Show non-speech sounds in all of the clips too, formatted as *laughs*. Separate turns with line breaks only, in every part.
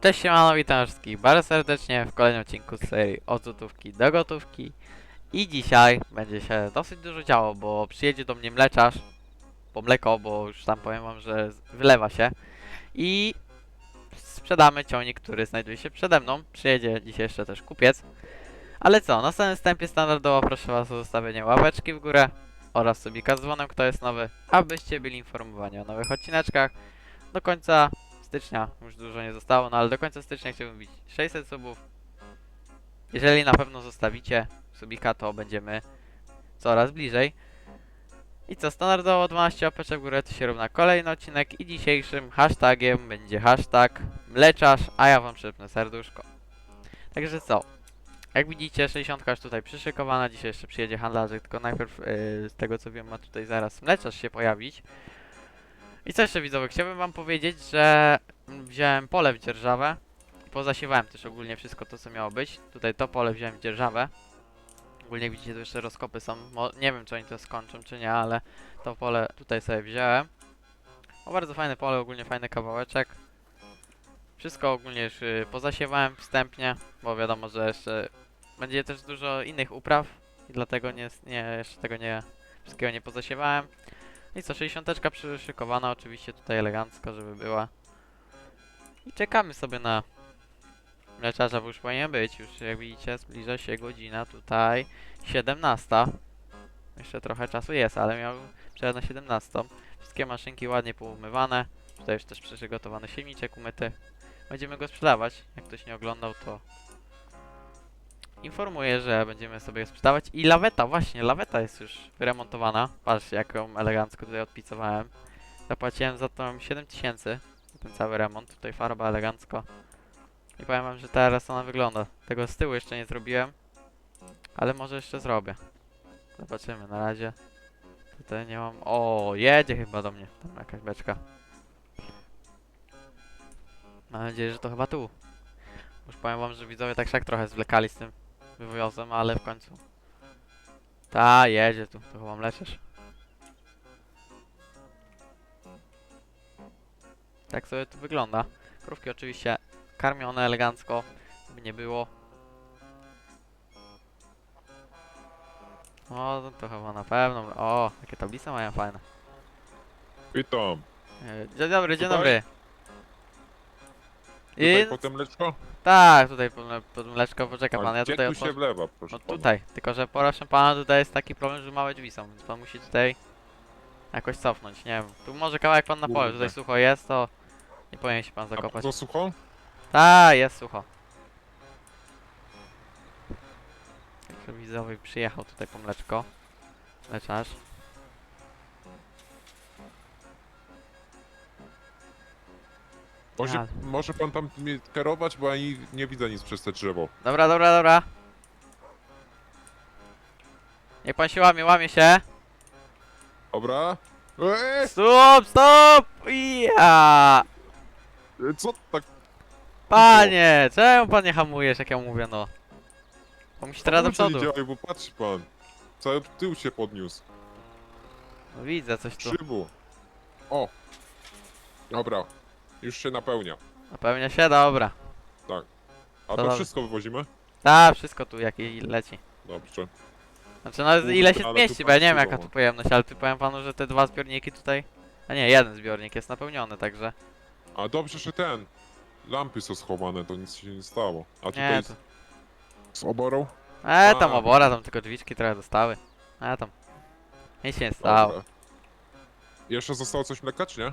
Cześć siemano, witam wszystkich bardzo serdecznie w kolejnym odcinku z serii od złotówki do gotówki. I dzisiaj będzie się dosyć dużo działo, bo przyjedzie do mnie mleczarz po mleko, bo już tam powiem wam, że wylewa się. I sprzedamy ciągnik, który znajduje się przede mną, przyjedzie dzisiaj jeszcze też kupiec. Ale co, na samym wstępie standardowo proszę was o zostawienie łapeczki w górę oraz subika z dzwonem, kto jest nowy, abyście byli informowani o nowych odcineczkach. Do końca stycznia już dużo nie zostało, no ale do końca stycznia chciałbym bić 600 subów. Jeżeli na pewno zostawicie subika, to będziemy coraz bliżej. I co, standardowo 12 łapeczek w górę to się równa kolejny odcinek i dzisiejszym hashtagiem będzie hashtag mleczarz, a ja wam przypnę serduszko. Także co, jak widzicie 60 już tutaj przyszykowana, dzisiaj jeszcze przyjedzie handlarzyk, tylko najpierw yy, z tego co wiem ma tutaj zaraz mleczarz się pojawić. I co jeszcze widzowie, chciałbym wam powiedzieć, że wziąłem pole w dzierżawę. Pozasiewałem też ogólnie wszystko to, co miało być. Tutaj to pole wziąłem w dzierżawę. Ogólnie jak widzicie, tu jeszcze rozkopy są. Mo nie wiem, czy oni to skończą, czy nie, ale to pole tutaj sobie wziąłem. O, bardzo fajne pole, ogólnie fajny kawałeczek. Wszystko ogólnie już y, pozasiewałem wstępnie, bo wiadomo, że jeszcze będzie też dużo innych upraw i dlatego nie, nie jeszcze tego nie wszystkiego nie pozasiewałem. I co, 60 przyszykowana oczywiście tutaj elegancko, żeby była. I czekamy sobie na mleczarza, bo już powinien być. Już jak widzicie zbliża się godzina tutaj 17. Jeszcze trochę czasu jest, ale miał przejechać na 17. Wszystkie maszynki ładnie poumywane. Tutaj już też przygotowany silniczek umyty. Będziemy go sprzedawać. Jak ktoś nie oglądał, to informuję, że będziemy sobie sprzedawać. I laweta, właśnie, laweta jest już wyremontowana. Patrzcie, jak ją elegancko tutaj odpicowałem. Zapłaciłem za to 7000 za ten cały remont. Tutaj farba elegancko. I powiem wam, że teraz ona wygląda. Tego z tyłu jeszcze nie zrobiłem. Ale może jeszcze zrobię. Zobaczymy, na razie. Tutaj nie mam... O, jedzie chyba do mnie. Tam jakaś beczka. Mam nadzieję, że to chyba tu. Już powiem wam, że widzowie tak szak trochę zwlekali z tym wywozem, ale w końcu. Ta, jedzie tu, to chyba mleczysz. Tak sobie to wygląda. Krówki oczywiście karmione elegancko, by nie było. O, no to chyba na pewno. O, takie tablice mają fajne.
Witam.
E, Dzień dobry, dzień
Tutaj?
dobry.
Tutaj
I
potem mleczko?
tak, tutaj pod, mle- pod mleczko, poczeka pan, ja tutaj
tu
otworzę.
się wlewa, proszę
No
pana?
tutaj, tylko że proszę pana tutaj jest taki problem, że małe drzwi są, więc pan musi tutaj jakoś cofnąć, nie wiem. Tu może kawałek pan na pole,
Kurde.
tutaj sucho jest, to nie powinien się pan
A
zakopać.
to sucho?
Tak, jest sucho. Także widzowie przyjechał tutaj po mleczko. Mleczarz.
Może,
Ja.
może pan tam mnie kierować, bo ja nie, widzę nic przez te drzewo.
Dobra, dobra, dobra. Niech pan się łamie, łamie się.
Dobra? Eee,
Stop, stop! Ja!
co tak?
Panie, czemu pan nie hamujesz, jak ja mówię, no? Bo musi teraz do
Hamulce nie
przodu.
działają, bo patrzy pan. Cały tył się podniósł.
No widzę coś tu.
Szybu. O. Dobra. Już się napełnia.
Napełnia się, dobra.
A
To
to wszystko wywozimy?
Tak, wszystko tu jak i leci.
Dobrze.
Znaczy no
Kurde,
ile się
ale
zmieści, bo ja nie wiem jaka tu pojemność, ale tu powiem panu, że te dwa zbiorniki tutaj... A nie, jeden zbiornik jest napełniony, także...
A dobrze, że ten. Lampy są schowane, to nic się nie stało. A tutaj
Nie,
z,
to...
z oborą?
E, tam
A.
obora, tam tylko drzwiczki trochę zostały. E, tam. Nic się nie stało.
Dobra. Jeszcze zostało coś mleka, czy nie?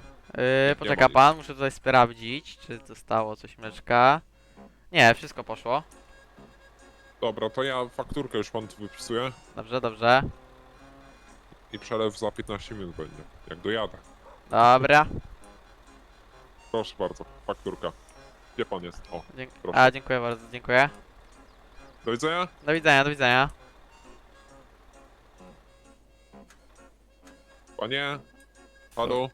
Yy, poczeka pan, muszę tutaj sprawdzić, czy zostało coś mleczka. Nie, wszystko poszło.
Dobra, to ja fakturkę już pan tu wypisuję
Dobrze, dobrze.
i przelew za 15 minut będzie, jak dojadę.
Dobra.
Proszę bardzo, fakturka. Gdzie pan jest? O,
Dzięk
Proszę.
A, dziękuję bardzo, dziękuję.
do widzenia.
Do widzenia, do widzenia.
Panie, halo,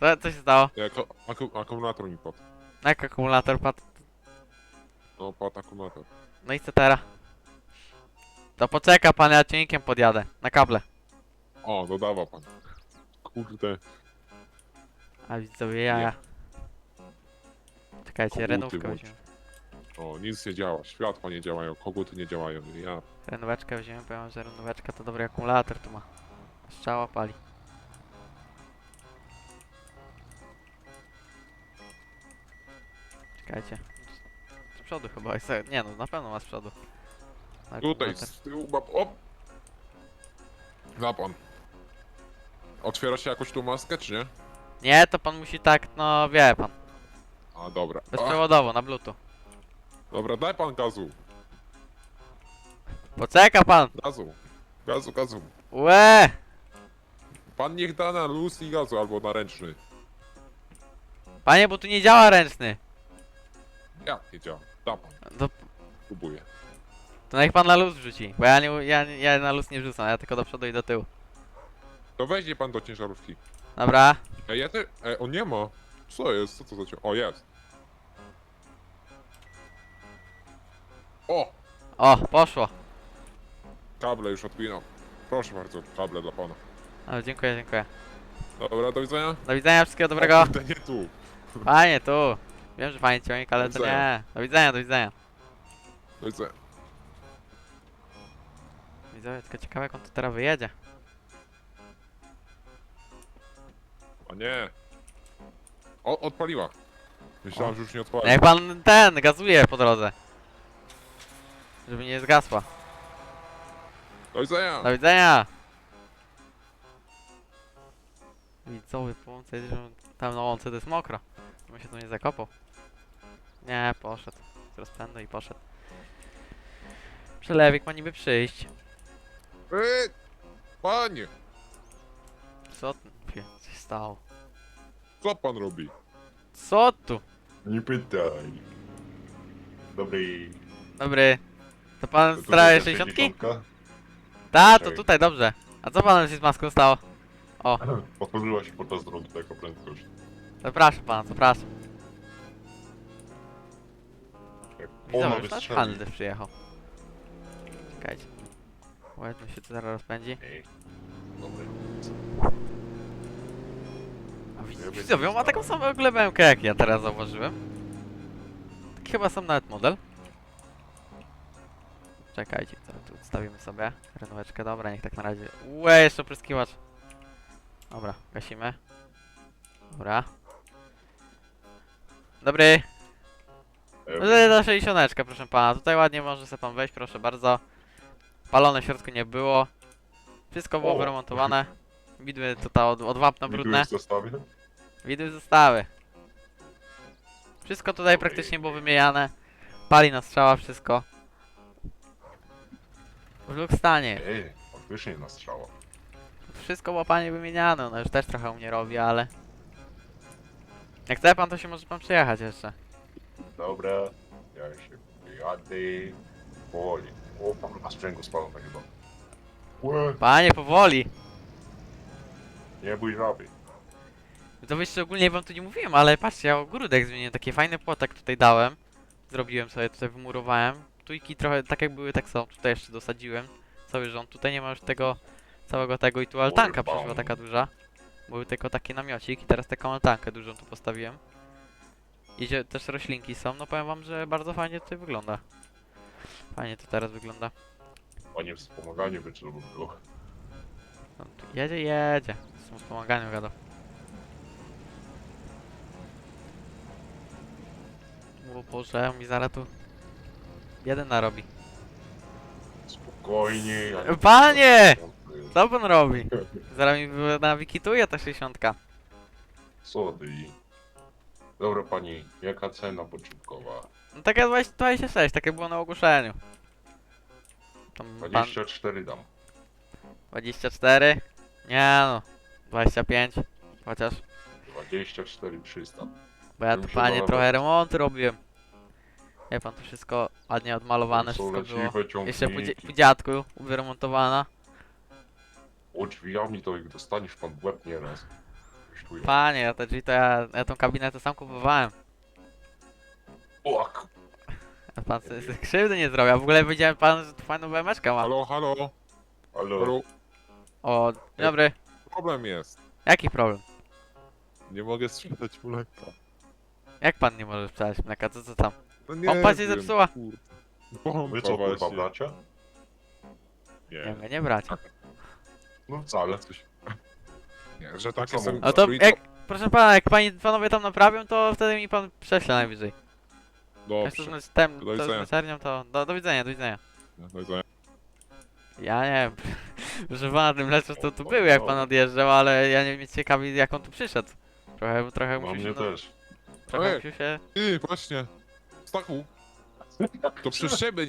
Co, co się stało?
ako, aku, akumulator mi padł.
Jak akumulator padł?
No, padł akumulator.
No i co teraz? To poczeka pan, ja ciągnikiem podjadę. Na kable.
O, dodawa pan. Kurde,
A widzowie jaja. Czekajcie,
Koguty
renówkę
włącz.
weźmiemy.
O, nic nie działa, światła nie działają, koguty nie działają, ja.
Renóweczkę weźmiemy, powiem, że renóweczka to dobry akumulator tu ma. Strzała pali. Czekajcie. Z przodu chyba jest. Nie no, na pewno ma z przodu.
Tutaj,
Akumulator.
z tyłu, bab... o! Za pan. Otwiera się jakoś tą maskę, czy nie?
Nie, to pan musi tak, no wie pan.
A, dobra. A,
Bezprzewodowo, na bluetooth.
dobra, daj pan gazu.
Poczeka pan!
Gazu. Gazu, gazu.
Łe!
Pan niech da na luz i gazu, albo na ręczny.
Panie, bo tu nie działa ręczny.
Ja, nie działa. Da pan,
To,
próbuję.
to niech pan na luz wrzuci. Bo ja, nie, ja, ja na luz nie wrzucam, ja tylko do przodu i do tyłu.
To weźmie pan do ciężarówki.
Dobra.
Ej, ja te... Ej, on nie ma. Co jest? Co to za cię? O, jest. O!
O, poszło.
Kable już odpinam. Proszę bardzo, kable dla pana.
O, dziękuję, dziękuję.
Dobra, do widzenia.
Do widzenia, wszystkiego dobrego.
O, kurde, nie tu.
Panie, tu. Wiem, że fajnie ciągnik, ale
Do
to
widzenia.
nie. Do widzenia, do widzenia.
Do widzenia.
Widzowie, tylko ciekawe jak on tu teraz wyjedzie.
A nie. O, odpaliła. Myślałem,
O.
że już nie odpali.
Niech pan ten, gazuje po drodze. Żeby nie zgasła.
Do widzenia.
Do widzenia. Widzowie, po łące, tam na łące to jest mokro. Bym się tu nie zakopał. Nie, poszedł. Z rozpędu i poszedł. Przelewik ma niby przyjść.
Ej, panie,
Co tu się stało?
co pan robi?
Co tu?
Nie pytaj. Dobry.
Dobry. To pan straje
tutaj
60?
60?
Ta, to tutaj, dobrze. A co panu się z maską stało? O, *laughs*
Otworzyła się podczas drogi taka prędkość.
zapraszam pana, zapraszam. Widzę,
ona
już nasz
wystrzeli.
handel przyjechał. Czekajcie. Ładnie się to zaraz rozpędzi.
Ej, Dobry.
A widz-
Ja bym
Widzowie, on ma taką samą glebę jak ja teraz zauważyłem. Taki chyba sam nawet model. Czekajcie, to tu odstawimy sobie. Renóweczkę, dobra, niech tak na razie. Łe, jeszcze opryskiwacz. Dobra, gasimy. Dobra. Dobry. Ta 60, proszę pana. Tutaj ładnie może sobie pan wejść, proszę bardzo. Palone w środku nie było. Wszystko było
O.
wyremontowane. Widły tutaj od, od wapna brudne.
jest zestawie?
Widły zostały. Wszystko tutaj praktycznie było wymieniane. Pali na strzała wszystko. W luk stanie.
Ej, faktycznie na strzała.
Wszystko było panie wymieniane. No już też trochę u mnie robi, ale... Jak chce pan, to się może pan przyjechać jeszcze.
Dobra, ja się jadę. Powoli. O, kurwa, sprzęgło spalone chyba. Łe,
Panie, powoli.
nie bój żaby.
To wiesz, szczególnie wam tu nie mówiłem, ale patrzcie, ja ogródek zmieniłem, taki fajny płotek tutaj dałem. Zrobiłem sobie, tutaj wymurowałem. Tujki trochę tak jak były, tak są. Tutaj jeszcze dosadziłem. Cały rząd. Tutaj nie ma już tego, całego tego i tu altanka przyszła
pan.
taka duża. Był tylko taki namiocik i teraz taką altankę dużą tu postawiłem. Idzie też roślinki są, no powiem wam, że bardzo fajnie tutaj wygląda. Fajnie to teraz wygląda.
Panie wspomaganie trzeba było.
No, tu jedzie, jedzie. Z tym wspomaganiem gadał. O Boże, mi zaraz tu jeden narobi.
Spokojnie. ja nie-
Panie! Co pan robi? Zaraz mi wy- nawikituje ta 60.
Co ty? Dobra pani, jaka cena początkowa?
No taka 20 26, takie było na ogłoszeniu. Tam pan
24 dam.
24? Nie no, 25. Chociaż,
24 300.
bo ja tu
się
panie trochę remonty robiłem. Wie pan, to wszystko ładnie odmalowane, wszystko było.
leciwe
Jeszcze po, dzie-
ciągniki.
po dziadku wyremontowana.
O drzwiami to ich dostaniesz pan w łeb nieraz. Jest.
Panie, ja te drzwi to ja, ja tą kabinę to sam kupowałem.
O,
A pan sobie sobie krzywdy nie zrobił. A w ogóle widziałem pan, że tu fajną BMeczkę ma.
Halo, halo,
ale
halo.
O, dzień dobry.
Problem jest.
Jaki problem?
Nie mogę sprzedać mleka.
Jak pan nie może sprzedać mleka? Co co tam?
No nie
Pompa się
wiem,
zepsuła?
kur- Pompa
Wy co kurwa
właśnie.
bracia?
Nie
Nie,
mogę nie brać.
No wcale.
coś... Nie, że takie
samo.
są...
A to jak, proszę pana, jak pani, panowie tam naprawią, to wtedy mi pan prześle najwyżej.
Dobrze.
z tem,
Do
to z
widzenia.
mleczarnią, to do, do widzenia, do widzenia.
I co?
Ja nie wiem, proszę pana, tym mleczem to tu był, jak pan odjeżdżał, ale ja nie wiem, ciekawi jak on tu przyszedł. Trochę, trochę
No
musiał
mnie
się, no,
też.
trochę
Ej.
musiał się...
Ty, właśnie. Stachu. To przez ciebie...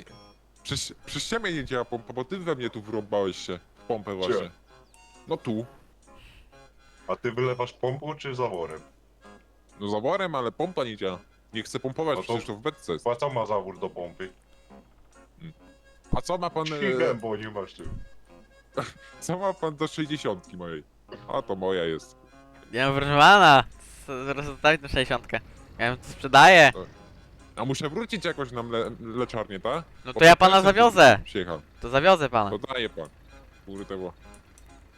Przez, przez ciebie nie działa pompa, bo ty we mnie tu wrąbałeś się. W pompę właśnie. No tu.
A ty wylewasz pompą czy zaworem?
No zaworem, ale pompa nie działa. Nie chcę pompować,
No to-
przecież to w beczce jest.
A co ma zawór do pompy?
A co ma pan... E,
bo nie masz czym. *laughs*
co ma pan do 60 mojej? A to moja jest.
Nie wiem, proszę pana, zostawić na 60. Ja ją sprzedaję.
A muszę wrócić jakoś na mle, mleczarnię, tak?
No to ja pana zawiozę.
Przyjechał.
To zawiozę pana.
To daje pan. Kurde, bo...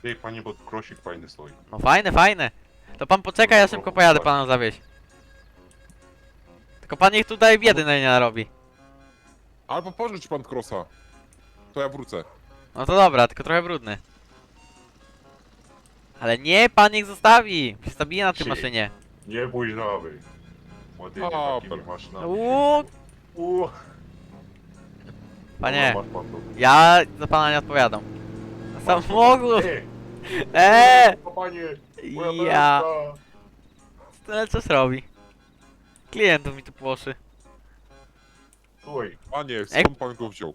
Ej, panie, bo krosik fajny stoi.
No fajne, fajne. To pan poczeka, ja szybko pojadę pana zawieźć. Tylko pan niech tutaj biedy na nie narobi.
Albo pożycz pan krosa. To ja wrócę.
No to dobra, tylko trochę brudny. Ale nie, pan niech zostawi. Zabije na tej maszynie.
Nie bój żaby. Ty nie.
Uuu,
Uuu.
panie,
Dobra, masz pan to.
ja za pana nie odpowiadam. Samochód!
Ej,
Eee!
panie, moja
Ja... Ale coś robi? Klientów mi tu płoszy.
Oj,
Panie, skąd pan go wziął?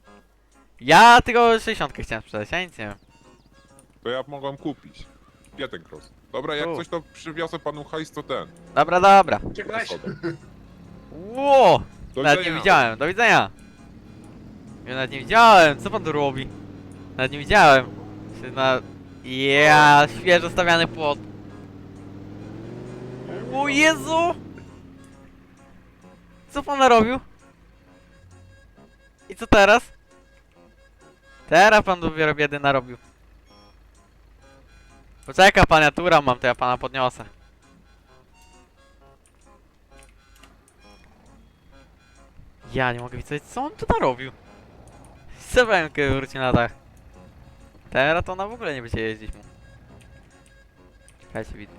Ja tylko 60 chciałem sprzedać, ja nic nie wiem.
To ja mogłem kupić. Gdzie ten cross? Dobra, jak
Tu.
coś to przywiozę panu hajs, to ten.
Dobra, dobra.
czekaj.
Ło!
Do
Nawet nie
widzenia.
widziałem, do widzenia. Ja nawet nie widziałem, co pan tu robi? Nawet nie widziałem. Się na... Ja, świeżo stawiany płot. O Jezu! Co pan narobił? I co teraz? Teraz pan dopiero biedy narobił. Poczeka pan, ja tura mam, to ja pana podniosę. Ja nie mogę widzieć, co on tu narobił. Sewenkę wróci na dach. Teraz to ona w ogóle nie będzie jeździć mu. Czekajcie, wid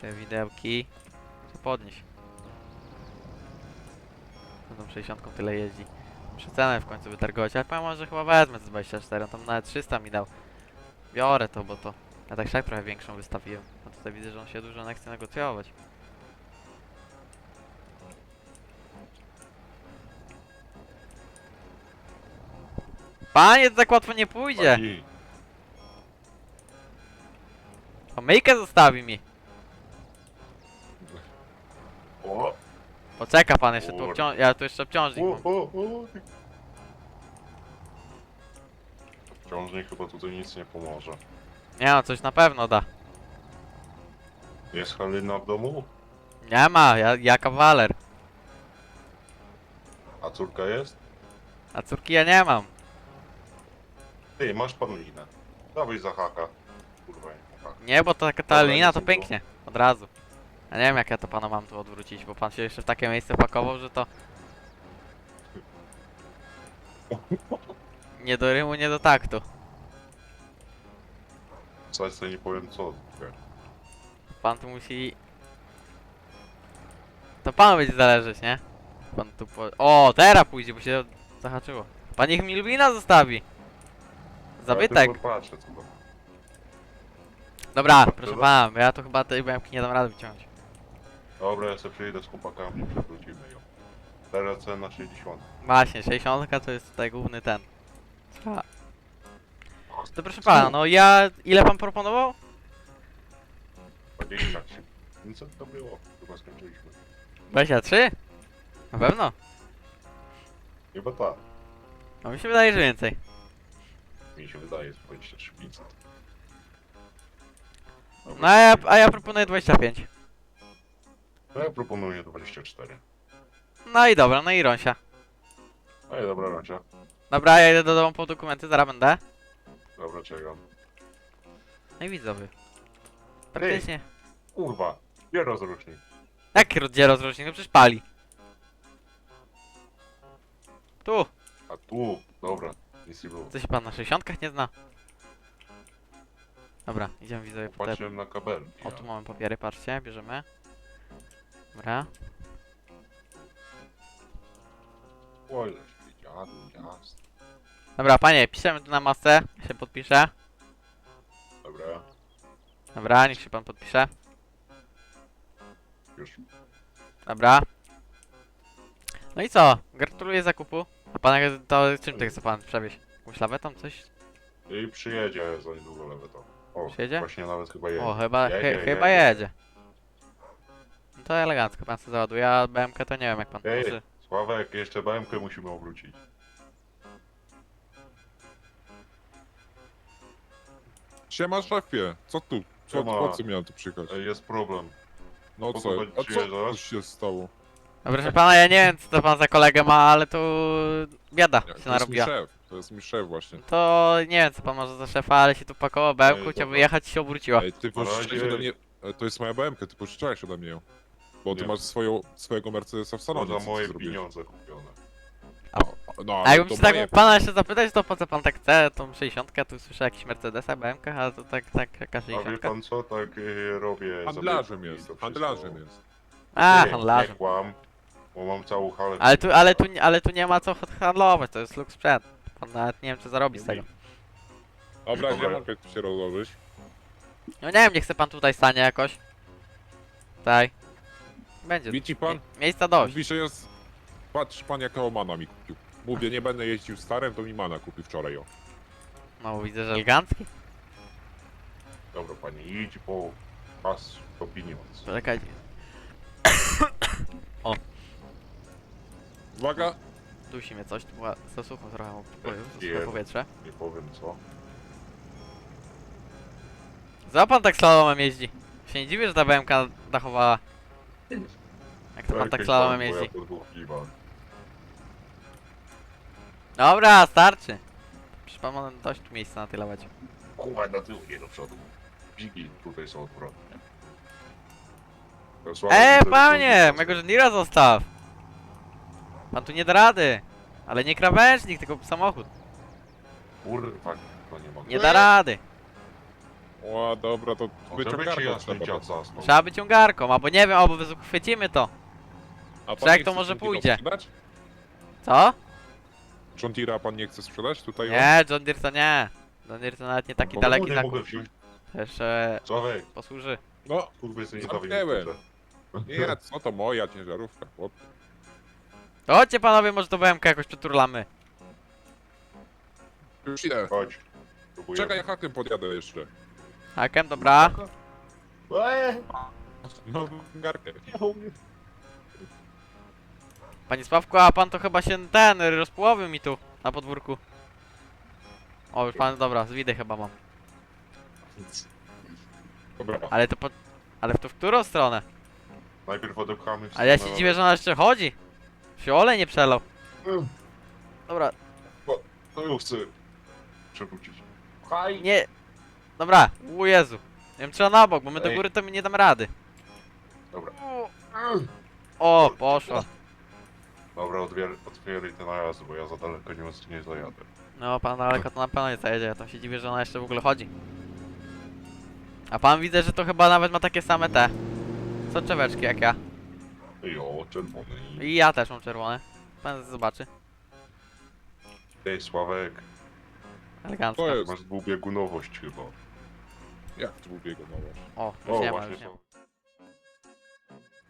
sobie widełki. Co podnieść. No tą 60 tyle jeździ. Muszę cenę w końcu wytargować, ale powiem że chyba wezmę z 24, on tam nawet 300 mi dał. Biorę to, bo to... Ja tak szak trochę większą wystawiłem. A tutaj widzę, że on się dużo nie chce negocjować. Panie, to tak łatwo nie pójdzie. Pomyjkę zostawi mi.
O,
Poczeka pan jeszcze tu obciąż... Ja tu jeszcze obciążnik
o,
mam.
o, o. Ciążnik chyba tutaj nic nie pomoże.
Nie no, coś na pewno da.
Jest Halina w domu?
Nie ma, ja, ja kawaler.
A córka jest?
A córki ja nie mam.
Ty, masz panu linę. Dawaj za haka. Kurwa, nie
bo ta
Dobra,
lina
nic
to pięknie. Od razu. Ja nie wiem jak ja to pana mam tu odwrócić, bo pan się jeszcze w takie miejsce pakował, że to... Nie do rymu, nie do taktu.
Coś co nie powiem co.
Pan tu musi... To panu będzie zależeć, nie? Pan tu po... O, teraz pójdzie, bo się zahaczyło. Pan niech mi Lubina zostawi. Zabytek.
Ja tylko patrzę co.
Dobra, proszę pana, bo ja to chyba tej bramki nie dam rady wyciągnąć.
Dobra, ja sobie przyjdę z chłopakami przewrócimy ją. Teraz cena 60.
Właśnie, 60 to jest tutaj główny ten. A. To proszę pana, no ja... Ile pan proponował?
20. No co to było? Chyba skończyliśmy.
23? Na pewno?
Chyba tak.
No mi się wydaje, że więcej.
Mi się wydaje, jest 23 500.
No a ja, a ja proponuję 25.
No ja proponuję 24.
No i dobra, no i Rąsia.
Ej, dobra, Racia.
Dobra, ja idę do domu po dokumenty, zaraz będę.
Dobra, czekam.
No i widzowie. Praktycznie.
Kurwa, nie rozrusznik.
Jak gdzie rozrocznik? No przecież pali. Tu!
A tu, dobra, nic nie było.
Co się pan na 60 nie zna? Dobra, idziemy widzowie po te...
Patrzyłem na kabelki.
O, tu mamy papiery, patrzcie, bierzemy. Dobra.
Oj, dziadu, jasne.
Dobra, panie, piszemy tu na masę. Ja się podpiszę.
Dobra,
Dobra, niech się pan podpisze.
już.
Dobra. No i co? Gratuluję zakupu. A pan to czym to chce pan przewieźć? Jakąś lawetą, coś?
I przyjedzie za niedługo lewe to. O,
Przyjedzie?
właśnie nawet chyba jedzie.
O, chyba,
Jedzie,
chy- chyba
jedzie.
jedzie. No to elegancko, pan sobie załaduje, a BMK to nie wiem jak pan
Ej,
może.
Sławek, jeszcze BMK musimy obrócić.
Siema szefie, co tu? Co,
Siema.
po co miałem tu przyjechać?
Ej, jest problem.
No
po
co?
co pan
A co
przyjeżdżasz?
co się stało?
No proszę pana, ja nie wiem co to pan za kolegę ma, ale tu biada
Nie,
się
To jest mi
narobiła.
szef, to jest mi szef właśnie.
To nie wiem co pan może za szefa, ale się tu pakował
Ej,
chciał
dobra.
wyjechać i się obróciła.
Ej, ty pożyczyłeś ode mnie... e, To jest moja BMK, ty pożyczałeś ode mnie ją. Bo ty
Nie.
masz swoją, swojego Mercedesa w
To
salonie.
za
co ty
moje
zrobiłeś?
pieniądze kupione.
No,
A
ale
jakbym
to
się tak
moje
pana jeszcze zapytać, to po co pan tak chce tą 60, tu słyszę jakiś Mercedesa, BMK, a to tak, tak, jaka
A wie
60.
pan co, tak y, robię
Handlarzem
zabytki i
jest,
to wszystko.
handlarzem jest.
A,
Nie,
handlarzem.
Nie kłam, bo mam całą halę.
Ale tu, ale tu, nie- ale tu nie ma co handlować, to jest luk sprzęt. Pan nawet nie wiem, czy zarobi z tego.
Dobra, gdzie mogę tu się rozłożyć?
No nie wiem, nie chce pan tutaj stanie jakoś. Tutaj. Będzie.
Widzi pan?
Mie miejsca dość.
Mówi, że jest... Patrz pan jaka mana mi kupił. Mówię, nie będę jeździł starym, to mi mana kupił wczoraj ją.
No widzę, że elegancki.
Dobra pani, idź po pas, po pieniądz.
Czekaj.
Uwaga!
Dusi mnie coś, tu była za sucho trochę, za suche powietrze.
Nie powiem co.
Za pan tak slalomem jeździ. Się nie dziwię, że ta BMK dachowała. Jak to pan tak slalomem jeździ. Dobra, starczy. Przecież pan ma dość tu miejsca na tej lawecie.
Kurwa, na tył, nie do przodu. Bigi tutaj są odwrotnie. To słabo,
Eee,
to jest
panie! Mego żendira zostaw! Pan tu nie da rady. Ale nie krawężnik, tylko samochód.
Kurwa, to nie mogę.
Nie da rady.
O, dobra, to
jasny
trzeba.
dziad zasnął.
Trzeba być ciągarką, albo nie wiem, albo chwycimy to.
A pan
jak
nie
to
chce
może
John Deere'a
pójdzie?
sprzedać?
Co?
John Deere'a pan nie chce sprzedać tutaj?
Nie, John Deere to nie. John Deere to nawet nie taki
Bo
daleki
nie
zakup.
mogę wziąć.
Też e,
Sławek,
posłuży.
No,
kurwa, jestem
Zamknęłem. nie, co to moja ciężarówka, chłop.
To chodźcie panowie, może to BMK jakoś przeturlamy.
Już idę.
Chodź. Próbujemy.
Czekaj, ja hakiem podjadę jeszcze.
Hakem, dobra.
Eee,
No, garkę.
Panie Sławku, a pan to chyba się ten rozpołowił mi tu na podwórku. O, już pan, dobra, z widy chyba mam.
Dobra.
Ale to po... Ale to w którą stronę?
Najpierw odepchamy w
Ale ja się dziwię, że ona jeszcze chodzi. Się olej nie przelał.
Mm.
Dobra,
To już chcę przewrócić. Haj!
nie... Dobra, o Jezu. Nie wiem, trzeba na bok, bo my do
Ej.
góry to mi nie dam rady.
Dobra.
O, poszło.
Dobra, otwier otwieraj ten najazd, bo ja za daleko nie, nie zajadę.
No, pan daleko to na pewno nie zajedzie, ja tam się dziwię, że ona jeszcze w ogóle chodzi. A pan widzę, że to chyba nawet ma takie same te. Soczeweczki jak ja.
Jo, czerwony i...
Ja też mam czerwone. Pan zobaczy.
Ej, Sławek,
Elegancko.
To jest.
masz dwubiegunowość chyba.
Jak tu biegu nowość?
O, już
O,
nie ma,
właśnie
już nie ma.
są.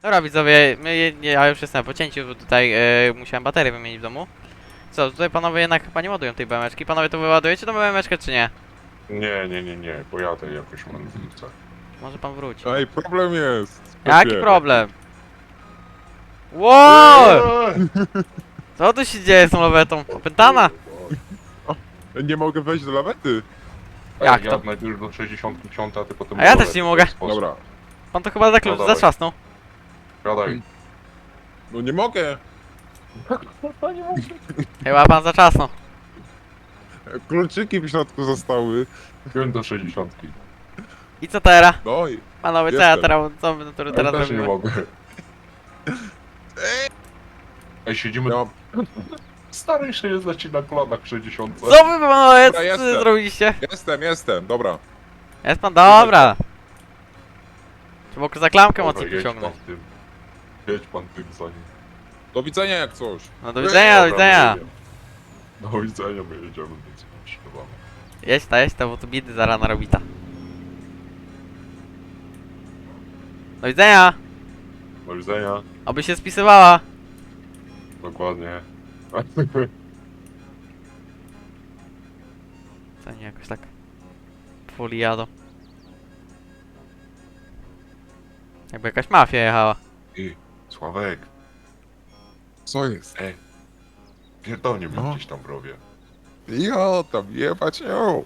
Dobra widzowie, my, nie, ja już jestem po cięciu, bo tutaj e, musiałem baterię wymienić w domu. Co, tutaj panowie jednak chyba nie ładują tej BMeczki. Panowie to wyładujecie tą BMeczkę czy nie?
Nie, nie, nie, nie, pojadę jakoś manwilce.
Może pan wróci.
Ej, problem jest.
Jaki problem? Wow! *laughs* Co tu się dzieje z tą lawetą? Opętana?
Nie mogę wejść do lawety.
Jak
ja
to?
najpierw do 60 a ty potem...
A ja też nie mogę.
Dobra.
Pan to chyba
No dawaj.
zatrzasnął.
Gadaj.
No nie mogę.
Chyba pan zatrzasnął.
Kluczyki w środku zostały.
Wziąłem do 60
I co teraz?
No i
Panowie, co ja
Jestem.
teraz, co my tu
Ja
teraz
też nie
robimy?
mogę. Ej, siedzimy...
Ja,
Stary jeszcze jest na ci na kolanach w 60.
Co wy panowie,
Dobra,
co
jestem.
zrobiliście?
jestem, jestem, dobra.
Jest pan, dobra. Trzeba za klamkę
Dobra,
mocno
jedź pan
pociągnąć.
tym. Jedź pan tym za nim.
Do widzenia jak coś.
No do widzenia, do
Dobra,
widzenia.
my jedziemy. Do widzenia, my jedziemy, więc przygotowamy.
Jedź ta, jedź ta, bo tu biedy za rana robi ta. Do widzenia.
Do widzenia.
Oby się spisywała.
Dokładnie. *laughs*
Co nie jakoś tak. Powoli jadą. Jakby jakaś mafia jechała.
Ty, Sławek,
Co jest?
pierdolnie mnie
No.
gdzieś tam w rowie.
Ja tam jebać ją.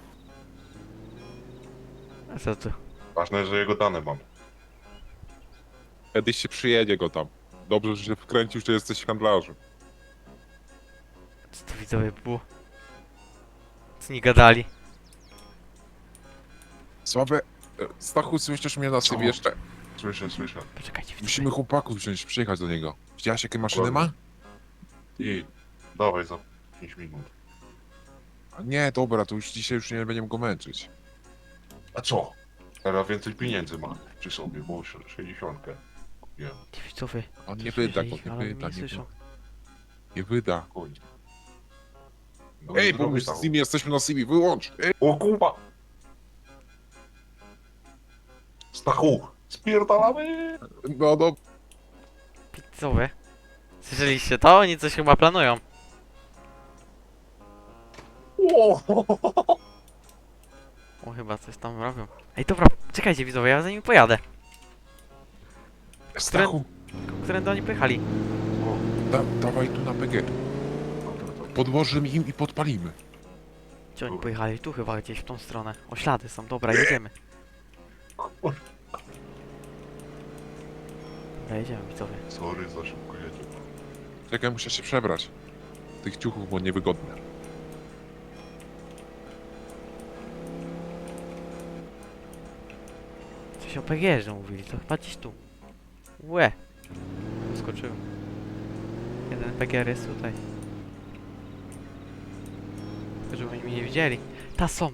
A co tu?
Ważne, że jego dane mam.
Kiedyś się przyjedzie go tam. Dobrze, że się wkręcił, że jesteś handlarzem.
Co to widzowie było? Co nie gadali?
Słabe. e, Stachu, słyszysz mnie na sobie jeszcze?
Słyszę, słyszę.
Poczekajcie, widzowie.
Musimy chłopaków wziąć, przyjechać do niego. Widziałaś jakie maszyny ma?
I dawaj za 5 minut.
A nie, dobra, to już dzisiaj już nie będziemy go męczyć.
A co? Teraz więcej pieniędzy ma przy sobie, bo już 60. Nie,
Widzowie.
On nie wyda go, nie wyda, nie
słyszą.
wyda. Nie wyda.
chuj. No
Ej, bo my z nimi jesteśmy na CV, wyłącz! Ej,
O kurwa! Stachu! Spierdalamy!
no, no,
Widzowie. Słyszeliście to? Oni coś chyba planują.
O!
O, chyba coś tam robią. Ej, dobra, czekajcie widzowie, ja za nimi pojadę.
Stachu,
Którędy oni pojechali?
da, dawaj tu na PG. Podłożymy im i podpalimy.
Gdzie oni pojechali? Tu chyba gdzieś w tą stronę. O, ślady są, dobra, jedziemy. Dobra, jedziemy widzowie.
Sorry, za szybko jedzie.
Czekaj, muszę się przebrać. Tych ciuchów, bo niewygodne.
Coś o PGR mówili, to chyba gdzieś tu. Łe. Skoczyłem. Jeden PGR jest tutaj. Tylko żeby oni mnie nie widzieli. Ta są.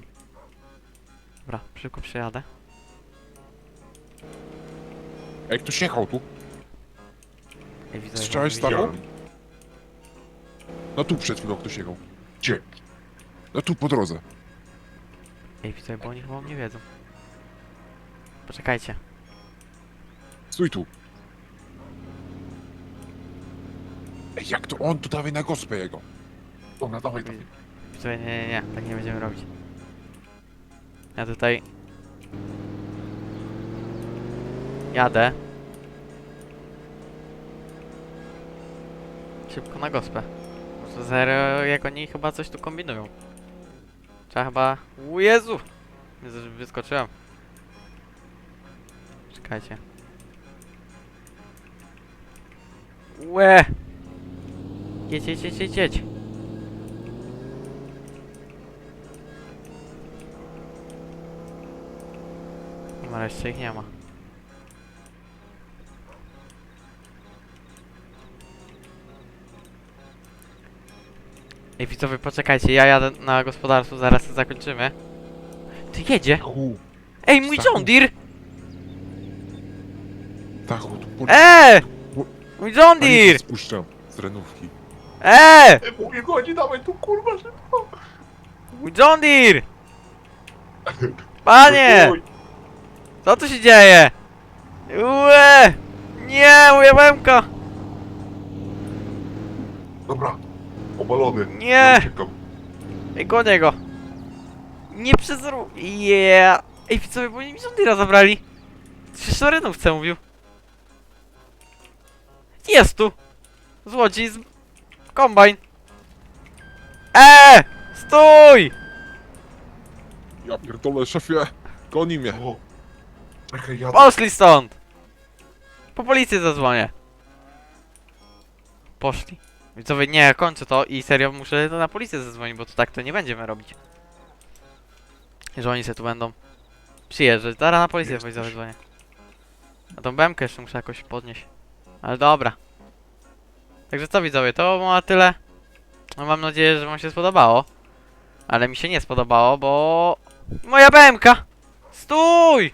Dobra, szybko przejadę.
Ej, ktoś jechał tu?
Ej, widzę, mnie
Widziałem.
No tu przed chwilą ktoś jechał.
Gdzie?
No tu po drodze.
Ej, widzę, bo oni chyba o mnie wiedzą. Poczekajcie.
Stój tu. Ej, jak to on? To dawaj na gospę jego. Dobra, dawaj, dawaj.
Nie, nie, nie, tak nie będziemy robić. Ja tutaj... Jadę. Szybko na gospę. Zero, jak oni chyba coś tu kombinują. Trzeba chyba... U Jezu! Wyskoczyłem. Czekajcie. Łe! Jedź, jedź, jedź, jedź, jedź. No jeszcze ich nie ma. Ej widzowie, poczekajcie, ja jadę na gospodarstwo, zaraz to zakończymy. Ty jedzie! Ej, mój. John Deere!
Tu po...
Eee! Mój John
Paliwo
Deere!
spuszczam z renówki.
Eee!
Ej, mówię, chodzi, dawaj tu kurwa szybko!
Mój John *laughs* Deere! Panie!
Oj,
Co tu się dzieje? Ue! Nie, moja łemka!
Dobra, obalony.
Nie.
Uciekam.
Ej, gonię go! Nie przez ru... Yeah! Ej, widzowie, bo oni mi John Deere'a zabrali! Przecież o rynówce mówił. Jest tu! Złodziej z... Kombajn! Eee! Stój!
Ja pierdolę, szefie. Goni mnie.
O, czekaj, ja...
Poszli stąd! Po policję zadzwonię. Poszli. Widzowie, nie, kończę to i serio muszę na policję zadzwonić, bo to tak to nie będziemy robić. Że oni se tu będą przyjeżdżać. Zaraz na policję
Jesteś.
widzowie dzwonię. A tą BMK jeszcze muszę jakoś podnieść. Ale dobra. Także co widzowie, to ma tyle. No mam nadzieję, że wam się spodobało. Ale mi się nie spodobało, bo... Moja BMK! Stój!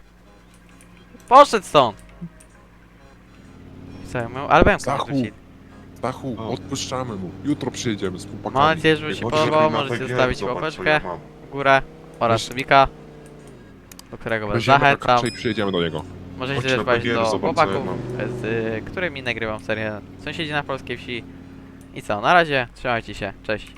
Poszedł stąd! Co ja miał? Ale BMK
Zachu.
wróci.
Stachu,
O.
odpuszczamy mu. Jutro przyjedziemy z chłopakami.
Mam nadzieję, że wam się
Możesz
podobało.
na
Możecie zostawić
zobacz, co
łapeczkę
ja mam.
górę oraz
Weź-
subika, do którego was
Weźmiemy
zachęcam.
kacze i przyjedziemy do niego.
Możecie
Chodź
też
na
wejść do
zobacz, co ja
chłopaków, z y, którymi nagrywam serię Sąsiedzi na polskiej wsi. I co, na razie, trzymajcie się, cześć.